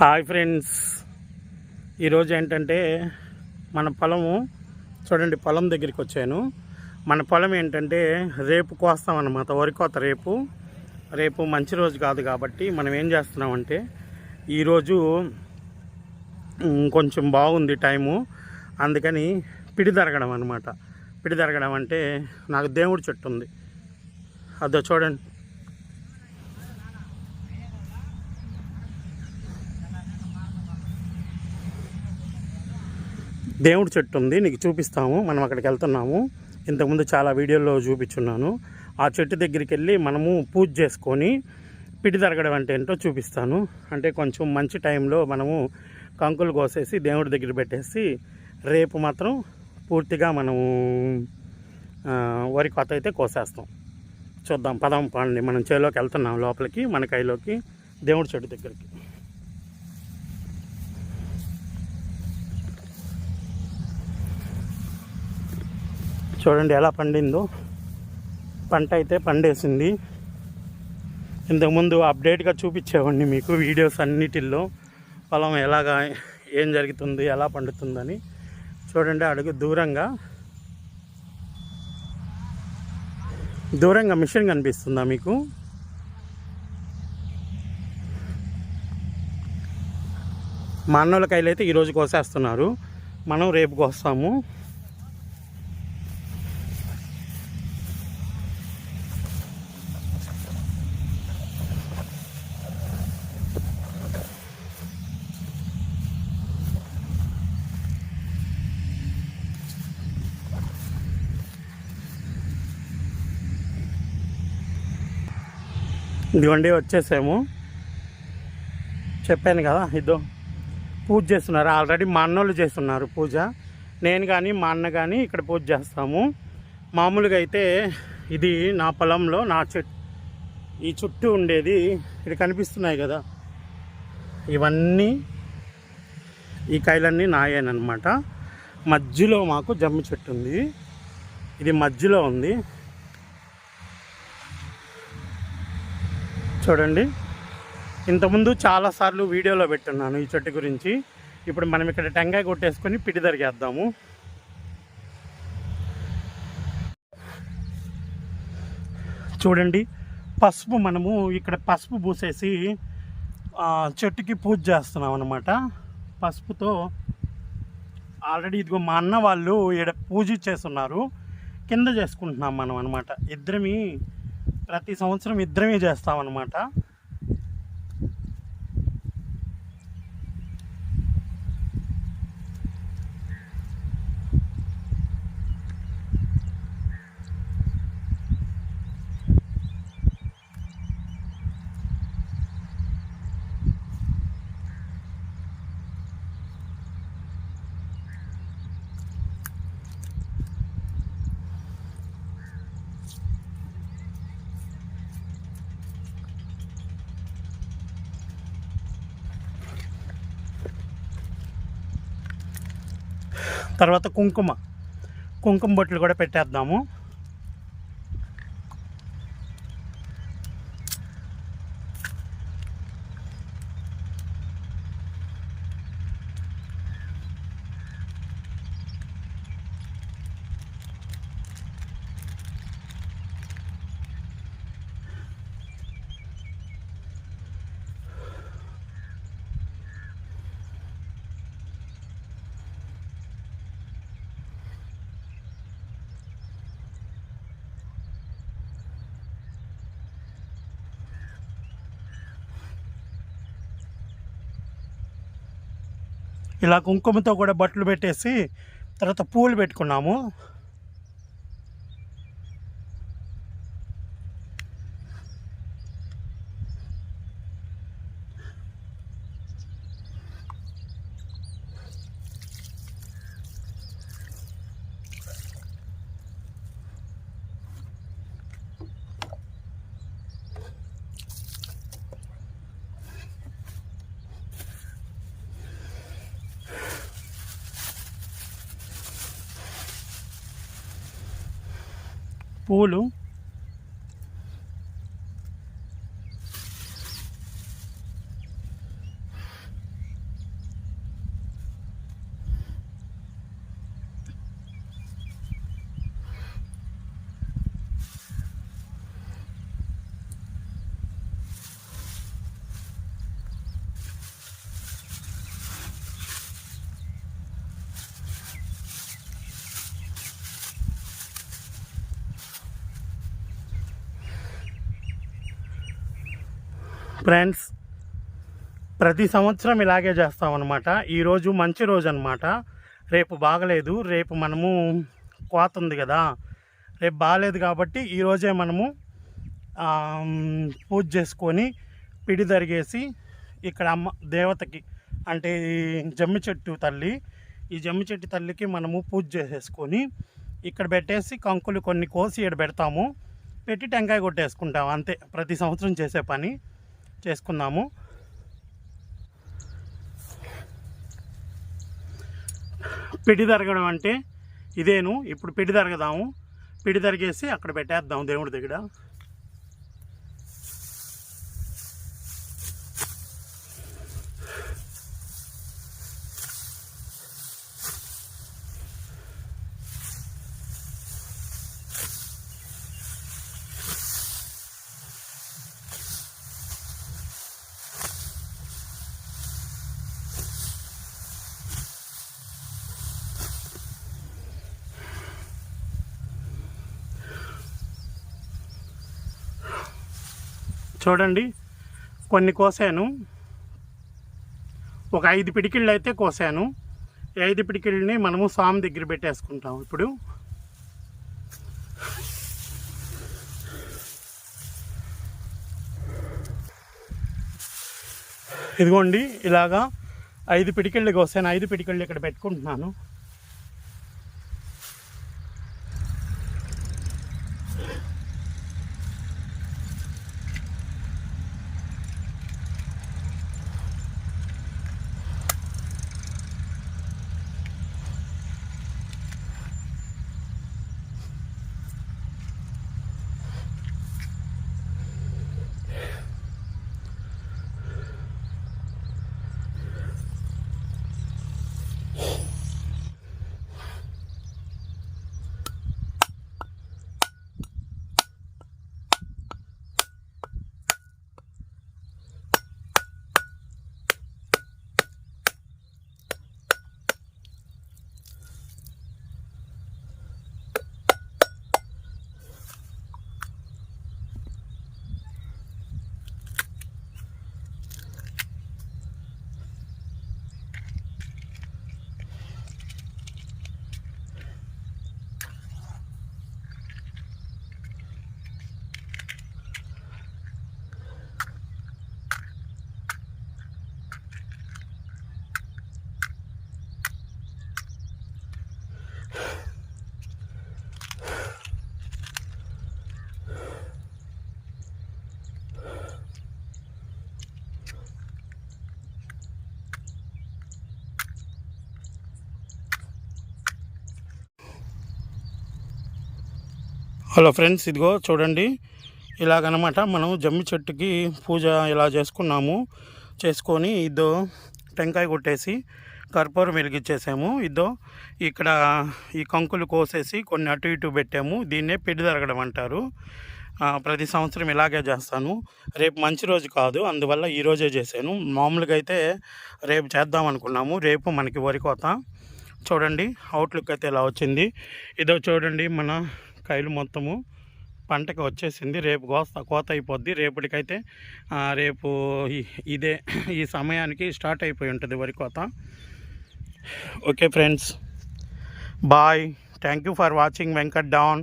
Hi friends. ఈరోజు ఏంటంటే మన పొలము చూడండి పొలం దగ్గరికి వచ్చాను. మన పొలం ఏంటంటే రేపు కోస్తామన్నమాట వరి కోత రేపు. రేపు మంచి రోజు కాదు కాబట్టి మనం ఏం చేస్తున్నామంటే ఈరోజు కొంచెం బాగుంది టైము. అందుకని పిడి తరగడం అనమాట పిడి తరగడం అంటే నాకు దేవుడి చెట్టు ఉంది. అదో చూడండి. దేవుడి చెట్టు ఉంది నీకు చూపిస్తాము మనం అక్కడికి వెళ్తున్నాము. ఇంతకుముందు చాలా వీడియోల్లో చూపించున్నాను. ఆ చెట్టు దగ్గరికి వెళ్ళి మనము పూజ చేసుకొని పిడి తరగడం అంటే ఏంటో చూపిస్తాను. అంటే కొంచెం మంచి టైంలో మనము కంకులు కోసేసి దేవుడి దగ్గర పెట్టేసి రేపు మాత్రం పూర్తిగా మనము వరి కొత్త అయితే కోసేస్తాం. చూద్దాం పదం పండి మనం చేలోకి వెళ్తున్నాం లోపలికి మన కైలోకి దేవుడి చెట్టు దగ్గరికి. చూడండి ఎలా పండిందో. పంట అయితే పండేసింది. ఇంతకుముందు అప్డేట్గా చూపించేవాడిని మీకు వీడియోస్ అన్నిటిల్లో. పొలం ఎలాగా ఏం జరుగుతుంది ఎలా పండుతుందని. చూడండి అడుగు దూరంగా. దూరంగా మిషన్ కనిపిస్తుందా మీకు? మా అన్నోళ్ళకాయలు అయితే ఈరోజు కోసేస్తున్నారు. మనం రేపు కోస్తాము. ఇదిగోండి వచ్చేసాము. చెప్పాను కదా ఇదో పూజ చేస్తున్నారు. ఆల్రెడీ మా అన్నోళ్ళు చేస్తున్నారు పూజ. నేను కానీ మా అన్న కానీ ఇక్కడ పూజ చేస్తాము. మామూలుగా అయితే ఇది నా పొలంలో నా చెట్టు ఈ చుట్టూ ఉండేది ఇక్కడ కనిపిస్తున్నాయి కదా. ఇవన్నీ ఈ కాయలన్నీ నాయేనమాట మధ్యలో మాకు జమ్మి చెట్టు ఉంది. ఇది మధ్యలో ఉంది. చూడండి. ఇంతకుముందు చాలాసార్లు వీడియోలో పెట్టున్నాను ఈ చెట్టు గురించి. ఇప్పుడు మనం ఇక్కడ టెంకాయ కొట్టేసుకొని పిటి దరిగేద్దాము చూడండి పసుపు మనము ఇక్కడ పసుపు పూసేసి చెట్టుకి పూజ చేస్తున్నాం అనమాట పసుపుతో ఆల్రెడీ ఇదిగో మా అన్న వాళ్ళు ఇక్కడ పూజ చేస్తున్నారు. కింద చేసుకుంటున్నాం మనం అనమాట ఇద్దరమి ప్రతి సంవత్సరం ఇద్దరమే చేస్తామన్నమాట. తర్వాత కుంకుమ. కుంకుమ బొట్లు కూడా పెట్టేద్దాము. ఇలా కుంకుమతో కూడా బట్టలు పెట్టేసి తర్వాత పూలు పెట్టుకున్నాము. పూలు ఫ్రెండ్స్ ప్రతి సంవత్సరం ఇలాగే చేస్తామన్నమాట. ఈరోజు మంచి రోజు అనమాట రేపు బాగలేదు రేపు మనము కోత ఉంది కదా రేపు బాగలేదు కాబట్టి ఈరోజే మనము పూజ చేసుకొని పిడి తరిగేసి ఇక్కడ అమ్మ దేవతకి అంటే ఈ జమ్మి చెట్టు తల్లి ఈ జమ్మి చెట్టు తల్లికి మనము పూజ చేసేసుకొని ఇక్కడ పెట్టేసి కంకులు కొన్ని కోసి ఇక్కడ పెడతాము. పెట్టి టెంకాయ కొట్టేసుకుంటాము అంతే ప్రతి సంవత్సరం చేసే పని. చేసుకున్నాము. పిడి తరగడం అంటే ఇదేను. ఇప్పుడు పిడి తరగదాము. పిడి తరిగేసి అక్కడ పెట్టేద్దాం దేవుడి దగ్గర. చూడండి. కొన్ని కోసాను. ఒక ఐదు పిడికిళ్ళు అయితే కోసాను. ఐదు పిడికిళ్ళని మనము స్వామి దగ్గర పెట్టేసుకుంటాం ఇప్పుడు. ఇదిగోండి ఇలాగా ఐదు పిడికిళ్ళు కోసాను. ఐదు పిడికిళ్ళు ఇక్కడ పెట్టుకుంటున్నాను. హలో ఫ్రెండ్స్ ఇదిగో చూడండి. ఇలాగనమాట మనం జమ్మి చెట్టుకి పూజ ఇలా చేసుకున్నాము. చేసుకొని ఇద్దో టెంకాయ కొట్టేసి కర్పూరం వెలిగించేసాము ఇద్దో ఇక్కడ ఈ కంకులు కోసేసి కొన్ని అటు ఇటు పెట్టాము. దీన్నే పెడి జరగడం అంటారు. ప్రతి సంవత్సరం ఇలాగే చేస్తాను. రేపు మంచి రోజు కాదు అందువల్ల ఈరోజే చేశాను. మామూలుగా అయితే రేపు చేద్దాం అనుకున్నాము. రేపు మనకి వరి కోత. చూడండి అవుట్లుక్ అయితే ఇలా వచ్చింది. ఇదో చూడండి మన కాయలు మొత్తము పంటకి వచ్చేసింది. రేపు కోస్తా కోత అయిపోద్ది. రేపటికైతే రేపు ఇదే ఈ సమయానికి స్టార్ట్ అయిపోయి ఉంటుంది వరి కోత. Okay friends. Bye. Thank you for watching. Venkat down.